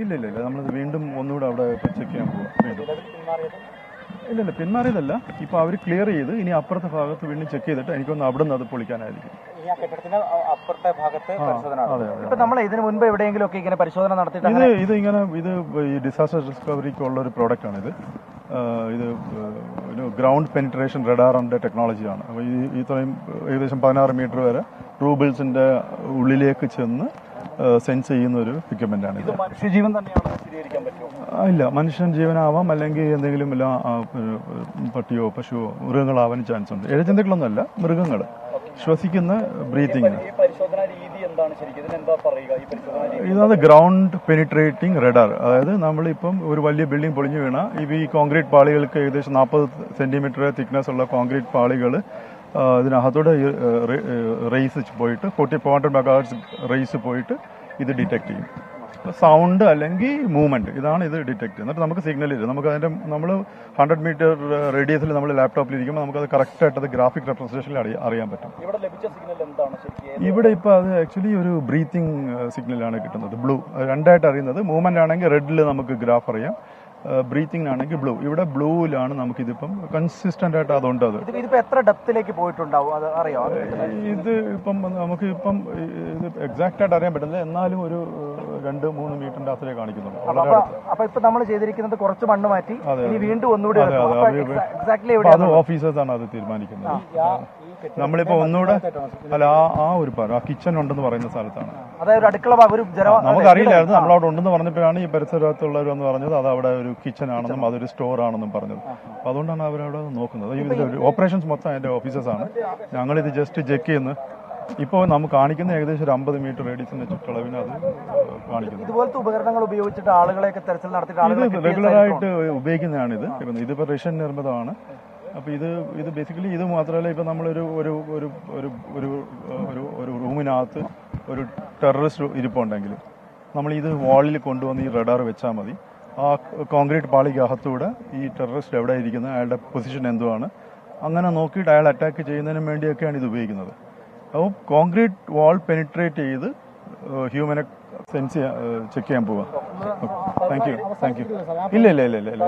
ഇല്ല ഇല്ല ഇല്ല. നമ്മളത് വീണ്ടും ഒന്നുകൂടെ അവിടെ ചെക്ക് ചെയ്യാൻ പോവാം. വീണ്ടും. ഇല്ല ഇല്ല പിന്മാറിയതല്ല. ഇപ്പൊ അവർ ക്ലിയർ ചെയ്ത് ഇനി അപ്പുറത്തെ ഭാഗത്ത് വീണ്ടും ചെക്ക് ചെയ്തിട്ട് എനിക്കൊന്ന് അവിടെ നിന്ന് അത് പൊളിക്കാനായിരിക്കും. അപ്പുറത്തെ ഭാഗത്ത് പരിശോധന നമ്മൾ ഇതിനു മുൻപ് എവിടെയെങ്കിലും ഒക്കെ ഇങ്ങനെ പരിശോധന നടത്തിയിട്ട് ഇത് ഇത് ഇങ്ങനെ ഇത് ഈ ഡിസാസ്റ്റർ റിക്കവറിക്ക് ഉള്ള ഒരു പ്രോഡക്റ്റ് ആണ് ഇത്. ഇത് ഇത് ഗ്രൗണ്ട് പെനിട്രേഷൻ റെഡാറിന്റെ ടെക്നോളജിയാണ് അപ്പോൾ ഈ ഇത്രയും ഏകദേശം പതിനാറ് മീറ്റർ വരെ ട്രൂബിൾസിന്റെ ഉള്ളിലേക്ക് ചെന്ന് സെൻസ് ചെയ്യുന്ന ഒരു എക്യുപ്മെന്റ് ആണ് ഇത്. മനുഷ്യജീവൻ തന്നെയാണ് സ്ഥിരീകരിക്കാൻ പറ്റുമോ? ആ, ഇല്ല മനുഷ്യൻ ജീവനാവാം അല്ലെങ്കിൽ എന്തെങ്കിലും എല്ലാ പട്ടിയോ പശുവോ മൃഗങ്ങളാവാൻ ചാൻസ് ഉണ്ട്. ഇഴജന്തുക്കളൊന്നുമല്ല മൃഗങ്ങൾ ശ്വസിക്കുന്ന ബ്രീത്തിങ് ഇതാണ് ഗ്രൗണ്ട് പെനിട്രേറ്റിംഗ് റഡാർ അതായത് നമ്മളിപ്പം ഒരു വലിയ ബിൽഡിംഗ് പൊളിഞ്ഞു വീണ ഈ കോൺക്രീറ്റ് പാളികൾക്ക് ഏകദേശം നാൽപ്പത് സെന്റിമീറ്റർ തിക്നെസ് ഉള്ള കോൺക്രീറ്റ് പാളികൾ ഇതിനകത്തൂടെ റേസ് പോയിട്ട് forty four hundred megahertz rays പോയിട്ട് ഇത് ഡിറ്റക്ട് ചെയ്യും. സൗണ്ട് അല്ലെങ്കിൽ മൂവ്മെന്റ് ഇതാണ് ഇത് ഡിറ്റക്ട് ചെയ്യുന്നത്. എന്നിട്ട് നമുക്ക് സിഗ്നൽ ഇല്ല. നമുക്ക് അതിന്റെ നമ്മൾ ഹൺഡ്രഡ് മീറ്റർ റേഡിയസിൽ നമ്മൾ ലാപ്ടോപ്പിൽ ഇരിക്കുമ്പോൾ നമുക്കത് കറക്റ്റ് ആയിട്ട് അത് ഗ്രാഫിക് റെപ്രസെന്റേഷനിൽ അറിയാൻ പറ്റും. ഇവിടെ ഇപ്പോൾ അത് ആക്ച്വലി ഒരു ബ്രീത്തിങ് സിഗ്നലാണ് കിട്ടുന്നത്. ബ്ലൂ രണ്ടായിട്ട് അറിയുന്നത്. മൂവ്മെന്റ് ആണെങ്കിൽ റെഡിൽ നമുക്ക് ഗ്രാഫ് അറിയാം. ബ്രീത്തിങ് ആണെങ്കിൽ ബ്ലൂ ഇവിടെ ബ്ലൂവിലാണ് നമുക്കിതിപ്പം കൺസിസ്റ്റന്റ് ആയിട്ട് അതുണ്ട് അത്. എത്ര ഡെപ്തിലേക്ക് പോയിട്ടുണ്ടാവും? അത് അറിയോ? ഇത് ഇപ്പം നമുക്ക് ഇപ്പം ഇത് എക്സാക്റ്റ് ആയിട്ട് അറിയാൻ പറ്റില്ല. എന്നാലും ഒരു രണ്ട് മൂന്ന് മീറ്ററിന്റെ അകത്തിലേ കാണിക്കുന്നുണ്ട്. അപ്പൊ ഇപ്പൊ നമ്മൾ ചെയ്തിരിക്കുന്നത് കുറച്ച് മണ്ണ് മാറ്റി വീണ്ടും ഒന്നുകൂടി എക്സാക്ട്ലി അത്. എവിടെയാണ് ഓഫീസേഴ്സ് ആണ് അത് തീരുമാനിക്കുന്നത്. നമ്മളിപ്പോ ഒന്നുകൂടെ അല്ല ആ ആ ഒരു ആ കിച്ചൺ ഉണ്ടെന്ന് പറയുന്ന സ്ഥലത്താണ്. അതായത് അടുക്കള ഒരു നമുക്കറിയില്ലായിരുന്നു. നമ്മളവിടെ ഉണ്ടെന്ന് പറഞ്ഞപ്പോഴാണ് ഈ പരിസരത്തുള്ളവരെന്ന് പറഞ്ഞത് അത് അവിടെ ഒരു കിച്ചൺ ആണെന്നും അതൊരു സ്റ്റോർ ആണെന്നും പറഞ്ഞത്. അപ്പൊ അതുകൊണ്ടാണ് അവരവിടെ നോക്കുന്നത്. ഓപ്പറേഷൻസ് മൊത്തം ആണ്. ഞങ്ങളിത് ജസ്റ്റ് ചെക്ക് ചെയ്യുന്നു. ഇപ്പോൾ നമുക്ക് കാണിക്കുന്ന ഏകദേശം ഒരു അമ്പത് മീറ്റർ റേഡിയസിന്റെ ചുറ്റളവിന് അത് കാണിക്കുന്നു. ഇതുപോലത്തെ ഉപകരണങ്ങൾ ഉപയോഗിച്ചിട്ട് ആളുകളെയൊക്കെ തെരച്ചിൽ നടത്തിയിട്ട് റെഗുലർ ആയിട്ട് ഉപയോഗിക്കുന്നതാണ് ഇത് ഇതിപ്പോൾ റഷ്യൻ നിർമ്മിതമാണ്. അപ്പോൾ ഇത് ഇത് ബേസിക്കലി ഇത് മാത്രമല്ല ഇപ്പോൾ നമ്മളൊരു ഒരു ഒരു ഒരു ഒരു ഒരു ഒരു റൂമിനകത്ത് ഒരു ടെററിസ്റ്റ് ഇരിപ്പുണ്ടെങ്കിൽ നമ്മൾ ഇത് വാളിൽ കൊണ്ടുവന്ന് ഈ റഡാർ വെച്ചാൽ മതി. ആ കോൺക്രീറ്റ് പാളിക്കകത്തൂടെ ഈ ടെററിസ്റ്റ് എവിടെ ഇരിക്കുന്നത് അയാളുടെ പൊസിഷൻ എന്തുവാണ്? അങ്ങനെ നോക്കിയിട്ട് അയാൾ അറ്റാക്ക് ചെയ്യുന്നതിന് വേണ്ടിയൊക്കെയാണ് ഇത് ഉപയോഗിക്കുന്നത്. അപ്പോൾ കോൺക്രീറ്റ് വാൾ പെനിട്രേറ്റ് ചെയ്ത് ഹ്യൂമനെ സെൻസ് ചെക്ക് ചെയ്യാൻ പോവാം. താങ്ക് യു താങ്ക് യു ഇല്ല ഇല്ല ഇല്ല ഇല്ല ഇല്ല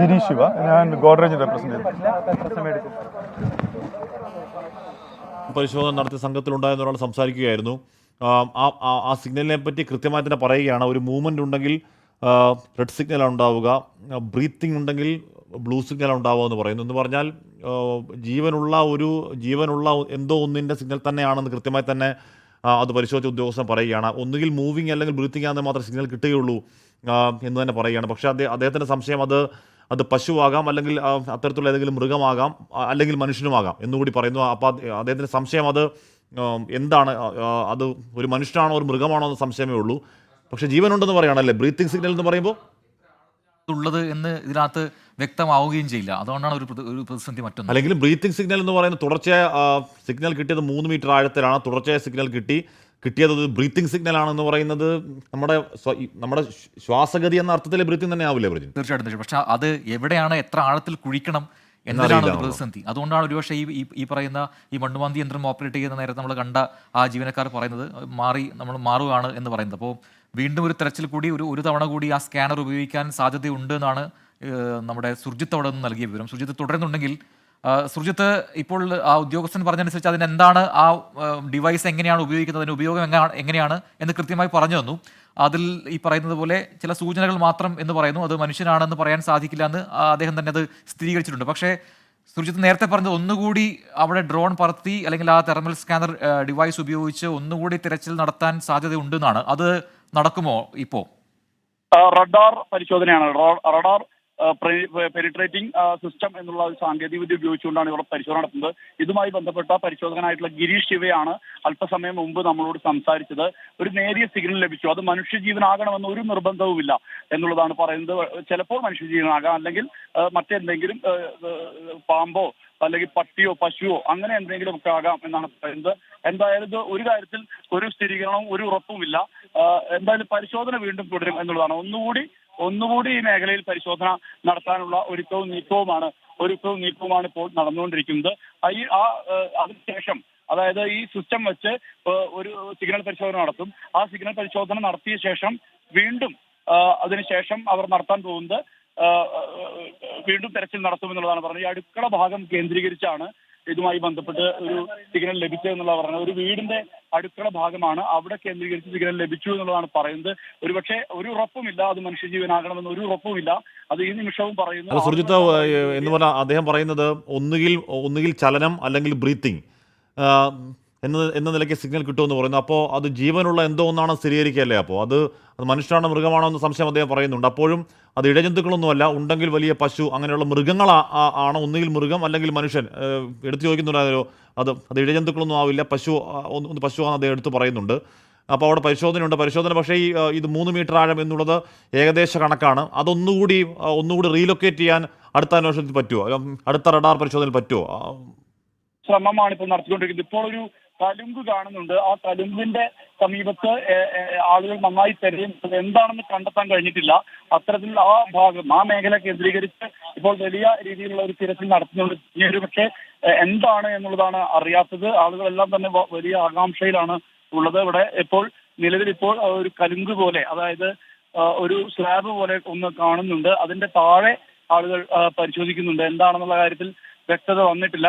ജിനീഷ് ശിവ. ഞാൻ ഗോഡ്രേജ് റെപ്രസെന്റ് പരിശോധന നടത്തിയ സംഘത്തിലുണ്ടായിരുന്ന ഒരാൾ സംസാരിക്കുകയായിരുന്നു. ആ, സിഗ്നലിനെ പറ്റി കൃത്യമായി തന്നെ പറയുകയാണ്. ഒരു മൂവ്മെന്റ് ഉണ്ടെങ്കിൽ റെഡ് സിഗ്നലാണ് ഉണ്ടാവുക. ബ്രീത്തിങ് ഉണ്ടെങ്കിൽ ബ്ലൂ സിഗ്നൽ ഉണ്ടാവുക എന്ന് പറയുന്നു. എന്ന് പറഞ്ഞാൽ ജീവനുള്ള ഒരു ജീവനുള്ള എന്തോ ഒന്നിന്റെ സിഗ്നൽ തന്നെയാണെന്ന് കൃത്യമായി തന്നെ അത് പരിശോധിച്ച ഉദ്യോഗസ്ഥൻ പറയുകയാണ്. ഒന്നുകിൽ മൂവിങ് അല്ലെങ്കിൽ ബ്രീത്തിങ് ആണെന്ന് മാത്രം സിഗ്നൽ കിട്ടുകയുള്ളൂ എന്ന് തന്നെ പറയുകയാണ്. പക്ഷേ അദ്ദേഹം അദ്ദേഹത്തിന്റെ സംശയം അത് അത് പശുവാകാം അല്ലെങ്കിൽ അത്തരത്തിലുള്ള ഏതെങ്കിലും മൃഗമാകാം അല്ലെങ്കിൽ മനുഷ്യനുമാകാം എന്നുകൂടി പറയുന്നു. അപ്പോൾ അദ്ദേഹത്തിന്റെ സംശയം അത് എന്താണ് അത് ഒരു മനുഷ്യനാണോ ഒരു മൃഗമാണോ എന്ന സംശയമേ ഉള്ളൂ. പക്ഷേ ജീവനുണ്ടെന്ന് പറയുകയാണല്ലേ? ബ്രീത്തിങ് സിഗ്നൽ എന്ന് പറയുമ്പോൾ? ഉള്ളത് എന്ന് ഇതിനകത്ത് വ്യക്തമാവുകയും ചെയ്യില്ല. അതുകൊണ്ടാണ് ഒരു ഒരു പ്രതിസന്ധി മറ്റൊന്ന്. അല്ലെങ്കിൽ ബ്രീത്തിങ് സിഗ്നൽ എന്ന് പറയുന്ന തുടർച്ചയായ സിഗ്നൽ കിട്ടിയത് മൂന്ന് മീറ്റർ ആഴത്തിലാണ്. തുടർച്ചയായ സിഗ്നൽ കിട്ടി. കിട്ടിയത് ബ്രീത്തിങ് സിഗ്നൽ ആണെന്ന് പറയുന്നത് നമ്മുടെ നമ്മുടെ ശ്വാസഗതി എന്ന അർത്ഥത്തിലെ ബ്രീത്തിങ് തന്നെ ആവില്ലേ ബ്രിജിൻ തീർച്ചയായിട്ടും പക്ഷേ അത് എവിടെയാണ് എത്ര ആഴത്തിൽ കുഴിക്കണം എന്നതാണ് ഒരു പ്രതിസന്ധി. അതുകൊണ്ടാണ് ഒരുപക്ഷെ ഈ ഈ- പറയുന്ന ഈ മണ്ണുമാന്തി യന്ത്രം ഓപ്പറേറ്റ് ചെയ്യുന്ന നേരത്തെ നമ്മൾ കണ്ട ആ ജീവനക്കാർ പറയുന്നത് മാറി നമ്മൾ മാറുകയാണ് എന്ന് പറയുന്നത്. അപ്പോൾ വീണ്ടും ഒരു തെരച്ചിൽ കൂടി ഒരു ഒരു തവണ കൂടി ആ സ്കാനർ ഉപയോഗിക്കാൻ സാധ്യതയുണ്ട് എന്നാണ് നമ്മുടെ സുർജിത്ത് അവിടെ നിന്ന് നൽകിയ വിവരം. സുർജിത്ത് തുടരുന്നുണ്ടെങ്കിൽ സുർജിത്ത് ഇപ്പോൾ ആ ഉദ്യോഗസ്ഥൻ പറഞ്ഞതനുസരിച്ച് അതിന് എന്താണ് ആ ഡിവൈസ് എങ്ങനെയാണ് ഉപയോഗിക്കുന്നത് അതിന്റെ ഉപയോഗം എങ്ങനെയാണ് എങ്ങനെയാണ് എന്ന് കൃത്യമായി പറഞ്ഞു തന്നു. അതിൽ ഈ പറയുന്നത് പോലെ ചില സൂചനകൾ മാത്രം എന്ന് പറയുന്നു. അത് മനുഷ്യനാണെന്ന് പറയാൻ സാധിക്കില്ല എന്ന് അദ്ദേഹം തന്നെ അത് സ്ഥിരീകരിച്ചിട്ടുണ്ട്. പക്ഷേ സുർജിത്ത് നേരത്തെ പറഞ്ഞത് ഒന്നുകൂടി അവിടെ ഡ്രോൺ പറത്തി അല്ലെങ്കിൽ ആ തെർമൽ സ്കാനർ ഡിവൈസ് ഉപയോഗിച്ച് ഒന്നുകൂടി തിരച്ചിൽ നടത്താൻ സാധ്യതയുണ്ടെന്നാണ്. അത് നടക്കുമോ ഇപ്പോ? റഡാർ പരിശോധനയാണ്. റഡാർ പെനിട്രേറ്റിംഗ് സിസ്റ്റം എന്നുള്ള ഒരു സാങ്കേതിക വിദ്യ ഉപയോഗിച്ചുകൊണ്ടാണ് ഇവിടെ പരിശോധന നടത്തുന്നത്. ഇതുമായി ബന്ധപ്പെട്ട പരിശോധകനായിട്ടുള്ള ഗിരീഷ് ശിവയാണ് അല്പസമയം മുമ്പ് നമ്മളോട് സംസാരിച്ചത്. ഒരു നേരിയ സിഗ്നൽ ലഭിച്ചു. അത് മനുഷ്യജീവനാകണമെന്ന് ഒരു നിർബന്ധവുമില്ല എന്നുള്ളതാണ് പറയുന്നത്. ചിലപ്പോൾ മനുഷ്യജീവനാകാം. അല്ലെങ്കിൽ മറ്റെന്തെങ്കിലും പാമ്പോ അല്ലെങ്കിൽ പട്ടിയോ പശുവോ അങ്ങനെ എന്തെങ്കിലും ഒക്കെ ആകാം എന്നാണ് പറയുന്നത്. എന്തായാലും ഇത് ഒരു കാര്യത്തിൽ ഒരു സ്ഥിരീകരണവും ഒരു ഉറപ്പുമില്ല. എന്തായാലും പരിശോധന വീണ്ടും തുടരും എന്നുള്ളതാണ്. ഒന്നുകൂടി ഒന്നുകൂടി ഈ മേഖലയിൽ പരിശോധന നടത്താനുള്ള ഒരുക്കവും നീക്കവുമാണ് ഒരുക്കവും നീക്കവുമാണ് ഇപ്പോൾ നടന്നുകൊണ്ടിരിക്കുന്നത്. ഈ ആ അതിനുശേഷം അതായത് ഈ സിസ്റ്റം വെച്ച് ഒരു സിഗ്നൽ പരിശോധന നടത്തും. ആ സിഗ്നൽ പരിശോധന നടത്തിയ ശേഷം വീണ്ടും അതിനുശേഷം അവർ നടത്താൻ പോകുന്നത് വീണ്ടും തെരച്ചിൽ നടത്തുമെന്നുള്ളതാണ് പറഞ്ഞത്. ഈ അടുക്കള ഭാഗം കേന്ദ്രീകരിച്ചാണ് ഇതുമായി ബന്ധപ്പെട്ട് ഒരു സിഗ്നൽ ലഭിച്ചത് എന്നുള്ള പറഞ്ഞത്. ഒരു വീടിന്റെ അടുക്കള ഭാഗമാണ്. അവിടെ കേന്ദ്രീകരിച്ച് സിഗ്നൽ ലഭിച്ചു എന്നുള്ളതാണ് പറയുന്നത്. ഒരുപക്ഷെ ഒരു ഉറപ്പുമില്ല അത് മനുഷ്യജീവനാകണമെന്ന്. ഒരു ഉറപ്പുമില്ല. അത് ഈ നിമിഷവും പറയുന്നു. സുർജിത്ത് എന്ന് പറഞ്ഞാൽ അദ്ദേഹം പറയുന്നത് ഒന്നുകിൽ ഒന്നുകിൽ ചലനം അല്ലെങ്കിൽ ബ്രീത്തിങ് എന്ന എന്ന നിലയ്ക്ക് സിഗ്നൽ കിട്ടുമെന്ന് പറയുന്നു. അപ്പോൾ അത് ജീവനുള്ള എന്തോ ഒന്നാണ് സ്ഥിരീകരിക്കുകയല്ലേ? അപ്പോൾ അത് അത് മനുഷ്യനാണോ മൃഗമാണോ എന്ന് സംശയം അദ്ദേഹം പറയുന്നുണ്ട്. അപ്പോഴും അത് ഇഴജന്തുക്കളൊന്നുമല്ല. ഉണ്ടെങ്കിൽ വലിയ പശു അങ്ങനെയുള്ള മൃഗങ്ങൾ ആണ് ഒന്നുകിൽ മൃഗം അല്ലെങ്കിൽ മനുഷ്യൻ. എടുത്തു ചോദിക്കുന്നുണ്ടായിരുന്നോ. അത് അത് ഇഴജന്തുക്കളൊന്നും ആവില്ല. പശു ഒന്ന് പശുവാണെന്ന് അദ്ദേഹം എടുത്തു പറയുന്നുണ്ട്. അപ്പോൾ അവിടെ പരിശോധനയുണ്ട്. പരിശോധന പക്ഷേ ഈ ഇത് മൂന്ന് മീറ്റർ ആഴം എന്നുള്ളത് ഏകദേശ കണക്കാണ്. അതൊന്നുകൂടി ഒന്നുകൂടി റീലൊക്കേറ്റ് ചെയ്യാൻ അടുത്ത അന്വേഷണത്തിൽ പറ്റുമോ അടുത്ത റഡാർ പരിശോധനയിൽ പറ്റുമോ ശ്രമമാണ് ഇപ്പോൾ നടത്തിക്കൊണ്ടിരിക്കുന്നത്. ഇപ്പോൾ ഒരു കലുങ്ക് കാണുന്നുണ്ട്. ആ തലുങ്കിന്റെ സമീപത്ത് ആളുകൾ നന്നായി തെരയും എന്താണെന്ന് കണ്ടെത്താൻ കഴിഞ്ഞിട്ടില്ല. അത്തരത്തിൽ ആ ഭാഗം ആ മേഖല കേന്ദ്രീകരിച്ച് ഇപ്പോൾ വലിയ രീതിയിലുള്ള ഒരു തിരച്ചിൽ നടത്തുന്നുണ്ട്. ഇനി ഒരു പക്ഷേ എന്താണ് എന്നുള്ളതാണ് അറിയാത്തത്. ആളുകളെല്ലാം തന്നെ വലിയ ആകാംക്ഷയിലാണ് ഉള്ളത്. ഇവിടെ ഇപ്പോൾ നിലവിൽ ഇപ്പോൾ ഒരു കലുങ്ക് പോലെ അതായത് ഒരു സ്ലാബ് പോലെ ഒന്ന് കാണുന്നുണ്ട്. അതിന്റെ താഴെ ആളുകൾ പരിശോധിക്കുന്നുണ്ട്. എന്താണെന്നുള്ള കാര്യത്തിൽ വ്യക്തത വന്നിട്ടില്ല.